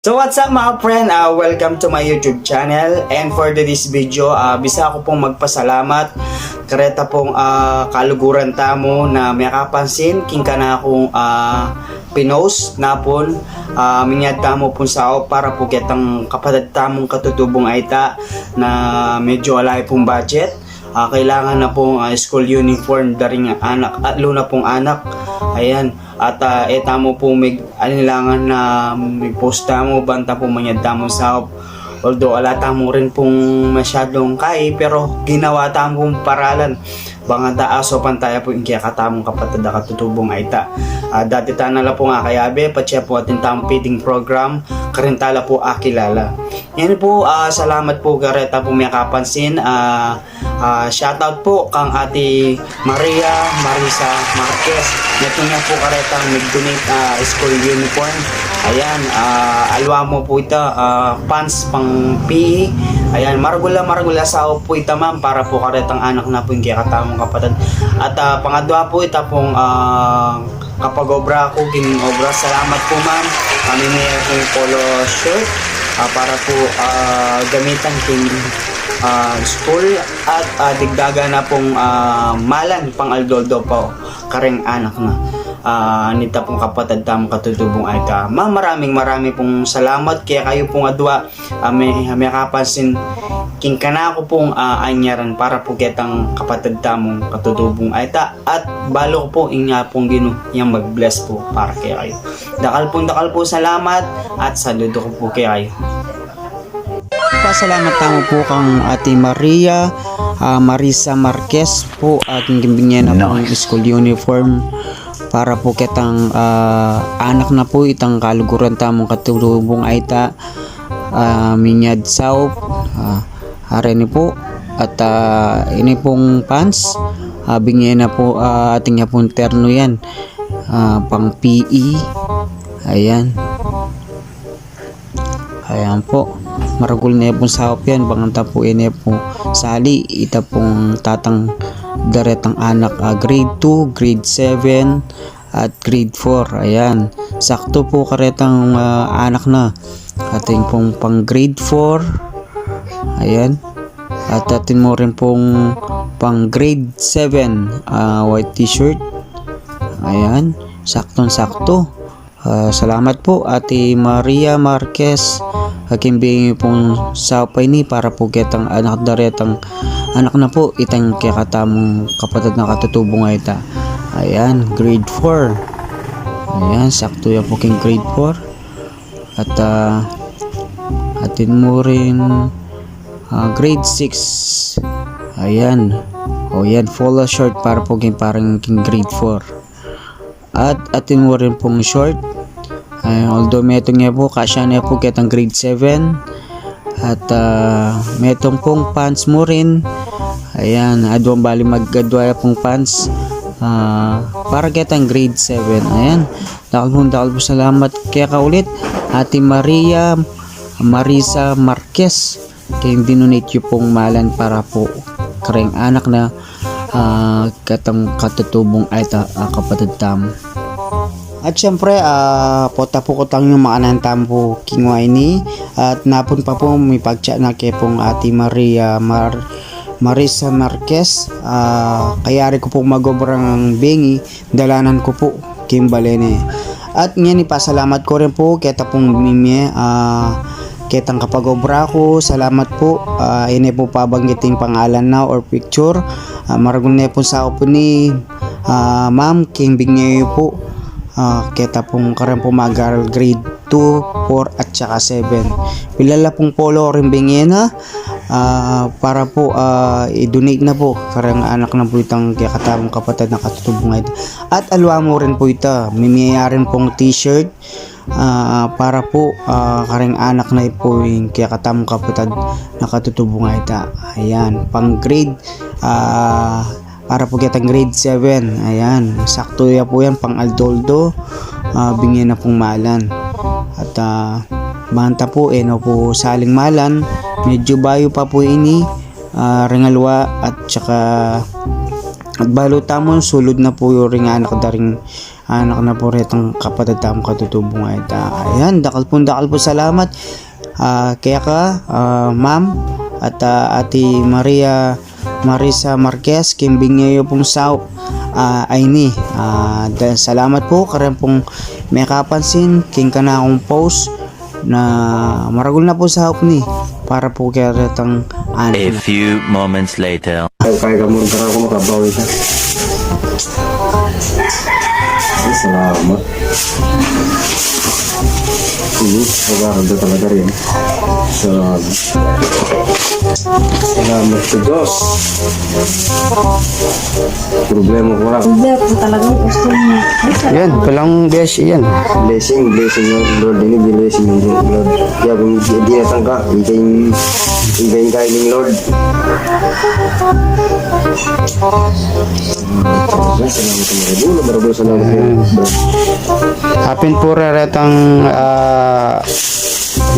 So what's up mga friend? Uh, welcome to my YouTube channel. And for this video, uh, bisa ako pong magpasalamat. Kareta pong uh, kaluguran tamo na may kapansin. King ka na akong uh, pinost na pon uh, minyad tamo pong sao para po kitang kapatid tamong katutubong aita na medyo alay pong budget. Ah, kailangan na pong ah, school uniform daring anak at luna pong anak. Ayan at uh, eta mo po may anilangan na may posta mo banta po manyad tamo sa although ala tamo rin pong masyadong kay pero ginawa tamong paralan banga taaso pantaya po yung kaya katamong kapatid na katutubong aita Ah, dati tanala po nga kayabe patya po atin tamong feeding program karintala po akilala yan po ah, salamat po gareta po may kapansin ah Ah, shoutout po kang ate Maria Marisa Marquez. Neto niya po karetang nag-donate ah, school uniform. Ayan, ah, alwa mo po ito, ah, pants pang PE. Ayan, maragula maragula sa po ito ma'am para po karetang anak na po yung kakatamong kapatid. At ah, pangadwa po ito pong ah, kapag obra ko, gining obra. Salamat po ma'am. Kami niya pong polo shirt ah, para po ah, gamitan king ah, school at ah, digdaga na pong ah, malan pang aldoldo po kareng anak na Ah, nita pong kapatid tamong katutubong ay ka. Ma maraming maraming pong salamat. Kaya kayo pong adwa ah, may, may kapansin king kana ko pong ah, anyaran para po kitang kapatid tamong katutubong ay ta. At balo ko po inya pong gino yang mag-bless po para kay kayo. Dakal pong dakal po salamat. At saludo ko po kay kayo. Pasalamat tamo po kang Ate Maria ah, Marisa Marquez po aking gimbingyan na pong school uniform para po kitang ah, anak na po itang kaluguran tamong katulubong aita uh, minyad saup uh, are ni po at ah, ini pong pants uh, bingyan na po ah, ating yapong terno yan Ah, pang PE ayan Ayan po. Maragul na po sa yan. Banganta po ini po sali. Ita pong tatang daretang anak ah, grade 2, grade 7 at grade 4. Ayan. Sakto po karetang ah, anak na. Ating pong pang grade 4. Ayan. At atin mo rin pong pang grade 7 ah, white t-shirt. Ayan. Saktong-sakto. Ah, salamat po Ate Maria Marquez Hakimbing pong sapay ni para po kitang anak daretang anak na po itang kakatamong kapatid na katutubong ay ta. Ayan, grade 4. Ayan, sakto yan po king grade 4. At ah, atin mo rin ah, grade 6. Ayan. O yan, follow short para po king parang king grade 4. At atin mo rin pong short. Ay, although metong niya po, kasya niya po kitang grade 7. At uh, metong pong pants mo rin. Ayan, adwang bali maggadwaya pong pants. Ah, para kitang grade 7. Ayan, dakal po salamat. Kaya kaulit, Ate Maria Marisa Marquez. Kaya dinonate yung pong malan para po kareng anak na ah, katang katutubong ay ta, ah, kapatid tam. At syempre, ah pota po ko tang yung maanan tampo kingway ni at napon pa po may pagtsa na kay pong ati Maria Mar Marisa Marquez ah kayari ko po magobrang bengi dalanan ko po kimbalene at ngayon ipasalamat ko rin po kaya pong mimi ah Ketang kapag obra ko, salamat po. Ah, ini po pabanggiting pangalan na or picture. Uh, maragun na po sa ako po ni ah, Ma'am King Bingyo po. Ah, kita pong karang po mag-aral grade 2, 4 at saka 7. Pilala pong polo rin bingena ah, para po ah, i-donate na po karang anak na po itang kaya katamong kapatid na katutubong ito. At alwa mo rin po ito. Mimiyarin pong t-shirt ah, para po ah, karang anak na po yung kaya katamong kapatid na katutubong ito. Ayan, pang grade ah, para po kitang grade 7 ayan sakto ya po yan pang aldoldo uh, bingyan na pong malan at uh, banta po eh no po saling malan medyo bayo pa po ini uh, ringalwa at saka at balo tamon sulod na po yung ring anak daring anak na po retong kapatid tamang katutubong ay ta. Ayan, dakal po dakal po salamat. Ah, kaya ka, ah, ma'am, at ah, ati Maria Marisa Marquez, kimbing niyo pong sao ah, ay ni. Dahil salamat po, karan pong may kapansin, king ka na akong post na maragol na po sa hawp ni para po kaya retang A anak few moments later. Ay, kaya ka muna ako makabawi ka. Ay, salamat. Hmm, magkakanda talaga rin. Salamat. Salamat sa Diyos. Problema ko lang. Hindi po talagang gusto niya. Yan, palang besh yan. Blessing, blessing ng Lord. Ini blessing ng Lord. Kaya kung di, natangka, ikayin, ikayin kain ng Lord. Salamat po retang uh,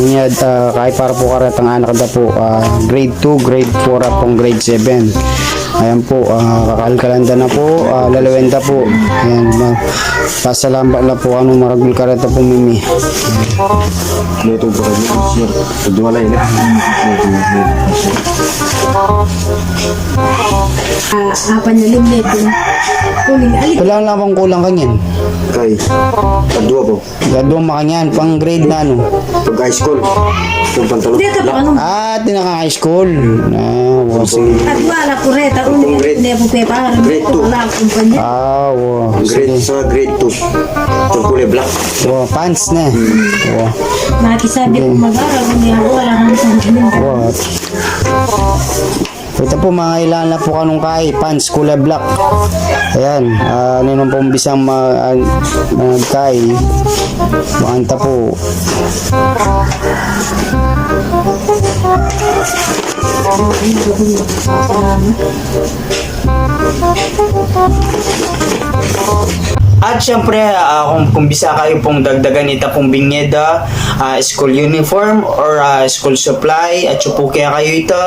Niya, uh, kahit para po karetang anak na po ah, grade 2, grade 4 at pong grade 7 ayan po uh, kakalkalanda na po uh, lalawenda po ayan uh, pasalamat na po anong maragul kareta po mimi Neto po kayo, sir. Pagduwala yun eh. Ah, apan na limit po. Kuling alik. wala lang bang kulang kanyan Kay, pagduwa po. gadong makanyan pang grade na ano Pag high school, yung pantalon. Hindi ka pa ano. ah tinaka high school ah wow, sige At wala ko reta. Uli hindi po pepa. Grade two. Wala akong ah wow, Grade sa grade 2. Yung kulay black. wow, pants na wow, Nakisabi ko mag-aral. Hindi ako wala kang isang wow. Ito po mga ilan na po kanong kay pants kulay black. Ayan, uh, ano nung pong bisang ma, uh, kay makanta po. Thank. At syempre, ah, kung, kung bisa kayo pong dagdagan ita pong binyeda, ah, school uniform or ah, school supply, at po kaya kayo ito.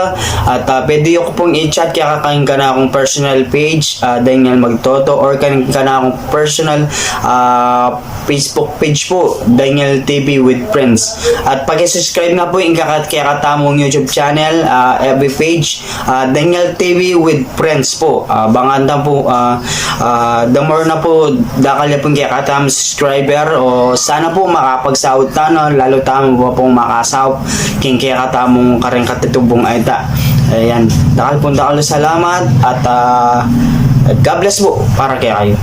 At uh, pwede ko pong i-chat kaya kakain ka na akong personal page, uh, nga magtoto, or kanin ka na akong personal ah, Facebook page po, Daniel TV with Friends. At pag-subscribe na po yung kakat kaya katamong YouTube channel, ah, FB page, ah, Daniel TV with Friends po. Uh, bangan na po, ah, ah, the more na po, dakal na po kaya katamong subscriber, o sana po makapagsahod ta, no? lalo tamo po pong makasahod, king kaya katamong kareng katutubong ay ta. Ayan, dakal po dakal salamat, at ah, God bless po para kaya kayo.